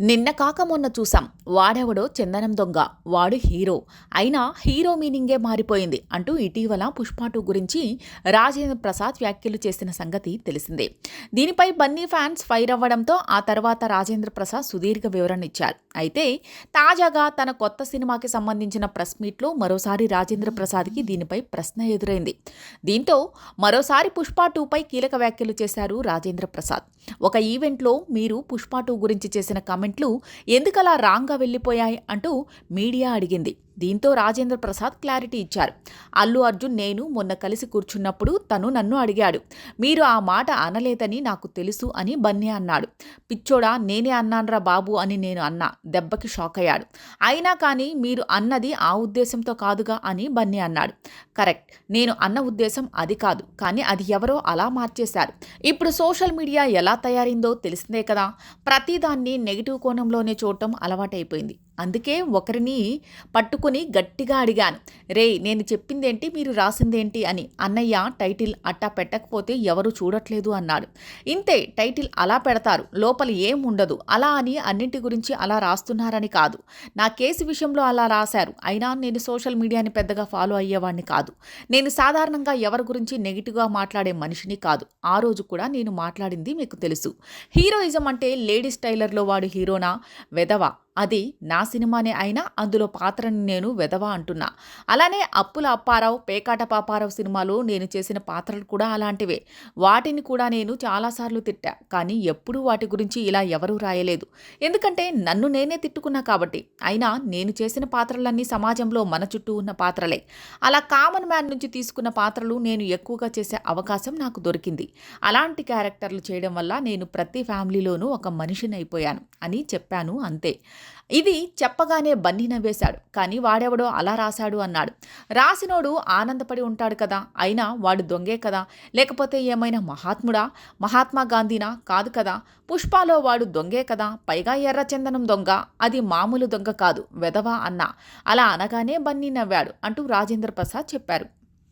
నిన్న కాక మొన్న చూసాం వాడెవడో చందనం దొంగ. వాడు హీరో. అయినా హీరో మీనింగే మారిపోయింది అంటూ ఇటీవల పుష్పాటు టూ గురించి రాజేంద్ర ప్రసాద్ వ్యాఖ్యలు చేసిన సంగతి తెలిసిందే. దీనిపై బన్నీ ఫ్యాన్స్ ఫైర్ అవ్వడంతో ఆ తర్వాత రాజేంద్ర ప్రసాద్ సుదీర్ఘ వివరణ ఇచ్చారు. అయితే తాజాగా తన కొత్త సినిమాకి సంబంధించిన ప్రెస్ మీట్లో మరోసారి రాజేంద్ర ప్రసాద్కి దీనిపై ప్రశ్న ఎదురైంది. దీంతో మరోసారి పుష్ప టూపై కీలక వ్యాఖ్యలు చేశారు రాజేంద్ర ప్రసాద్. ఒక ఈవెంట్లో మీరు పుష్ప టూ గురించి చేసిన కామెంట్లు ఎందుకలా రాంగ్గా వెళ్ళిపోయాయి అంటూ మీడియా అడిగింది. దీంతో రాజేంద్ర ప్రసాద్ క్లారిటీ ఇచ్చారు. అల్లు అర్జున్ నేను మొన్న కలిసి కూర్చున్నప్పుడు తను నన్ను అడిగాడు. మీరు ఆ మాట అనలేదని నాకు తెలుసు అని బన్నీ అన్నాడు. పిచ్చోడా నేనే అన్నాన్రా బాబు అని నేను అన్నా. దెబ్బకి షాక్ అయ్యాడు. అయినా కానీ మీరు అన్నది ఆ ఉద్దేశంతో కాదుగా అని బన్నీ అన్నాడు. కరెక్ట్. నేను అన్న ఉద్దేశం అది కాదు. కానీ అది ఎవరో అలా మార్చేశారు. ఇప్పుడు సోషల్ మీడియా ఎలా తయారైందో తెలిసిందే కదా. ప్రతిదాన్ని నెగిటివ్ కోణంలోనే చూడటం అలవాటైపోయింది. అందుకే ఒకరిని పట్టుకుని గట్టిగా అడిగాను రే నేను చెప్పిందేంటి? మీరు రాసిందేంటి? అని. అన్నయ్య టైటిల్ అట్టా పెట్టకపోతే ఎవరు చూడట్లేదు అన్నాడు. ఇంతే టైటిల్ అలా పెడతారు లోపల ఏం ఉండదు. అలా అని అన్నింటి గురించి అలా రాస్తున్నారని కాదు. నా కేసు విషయంలో అలా రాశారు. అయినా నేను సోషల్ మీడియాని పెద్దగా ఫాలో అయ్యేవాడిని కాదు. నేను సాధారణంగా ఎవరి గురించి నెగిటివ్గా మాట్లాడే మనిషిని కాదు. ఆ రోజు కూడా నేను మాట్లాడింది మీకు తెలుసు. హీరోయిజం అంటే లేడీస్ టైలర్లో వాడు హీరోనా? వెదవా అది నా సినిమానే అయినా అందులో పాత్రని నేను వెదవా అంటున్నా. అలానే అప్పుల అప్పారావు పేకాట పాపారావు సినిమాలో నేను చేసిన పాత్రలు కూడా అలాంటివే. వాటిని కూడా నేను చాలాసార్లు తిట్టా. కానీ ఎప్పుడూ వాటి గురించి ఇలా ఎవరూ రాయలేదు. ఎందుకంటే నన్ను నేనే తిట్టుకున్నా కాబట్టి. అయినా నేను చేసిన పాత్రలన్నీ సమాజంలో మన చుట్టూ ఉన్న పాత్రలే. అలా కామన్ మ్యాన్ నుంచి తీసుకున్న పాత్రలు నేను ఎక్కువగా చేసే అవకాశం నాకు దొరికింది. అలాంటి క్యారెక్టర్లు చేయడం వల్ల నేను ప్రతి ఫ్యామిలీలోనూ ఒక మనిషిని అయిపోయాను అని చెప్పాను అంతే. ఇది చెప్పగానే బన్నీ నవ్వేశాడు. కానీ వాడెవడో అలా రాశాడు అన్నాడు. రాసినోడు ఆనందపడి ఉంటాడు కదా. అయినా వాడు దొంగే కదా. లేకపోతే ఏమైనా మహాత్ముడా? మహాత్మా గాంధీనా? కాదు కదా. పుష్పాలో వాడు దొంగే కదా. పైగా ఎర్రచందనం దొంగ. అది మామూలు దొంగ కాదు. వెధవా అన్న. అలా అనగానే బన్నీ నవ్వాడు అంటూ రాజేంద్ర ప్రసాద్ చెప్పారు.